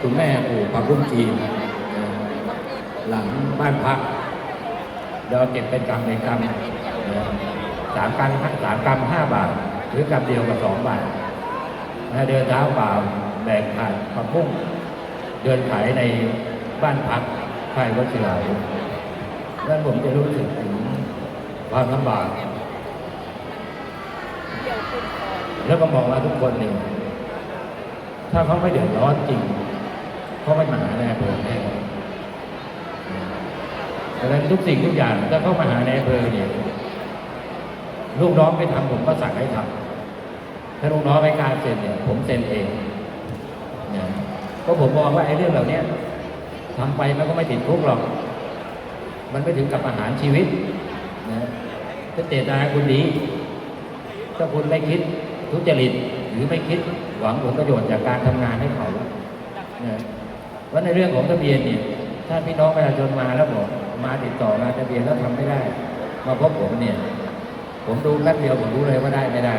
คุณแม่ปลูกผักบุ้งจีนหลังบ้านพักเราเก็บเป็นกำเป็นกำสามกำสามกำห้าบาท หรือกำเดียวกับสองบาทเดินเท้าเปล่าแบกผ่านผักบุ้งเดินขายในบ้านพักค่ายวัชิราแล้วผมจะรู้สึกถึงความลำบาก แล้วก็มองว่าทุกคนเนี่ยถ้าเขาไม่เดือดร้อนจริง เขาไม่มาหาในอำเภอแน่ดังนั้นทุกสิ่งทุกอย่างถ้าเข้ามาหาในอำเภอเนี่ยลูกน้องไม่ทำผมก็สั่งให้ทำถ้าลูกน้องไม่กล้ารเซ็นเนี่ย ผมเซ็นเองเนี่ยก็ผมมองว่าไอ้เรื่องเหล่านี้ทำไปมันก็ไม่ติดคุกหรอก มันไม่ถึงกับประหารชีวิตนะถ้าเจตนาคุณดีถ้าคุณไม่คิดทุจริตหรือไม่คิดหวังผลประโยชน์จากการทำงานให้เขาเนี่ย ราะในเรื่องของทะเบียนเนี่ยถ้าพี่น้องประชาชนมาแล้วบอกมาติดต่อมาทะเบียนแล้วทำไม่ได้ มาพบผมเนี่ย ผมดูแป๊บเดียวผมรู้เลยว่าได้ไม่ได้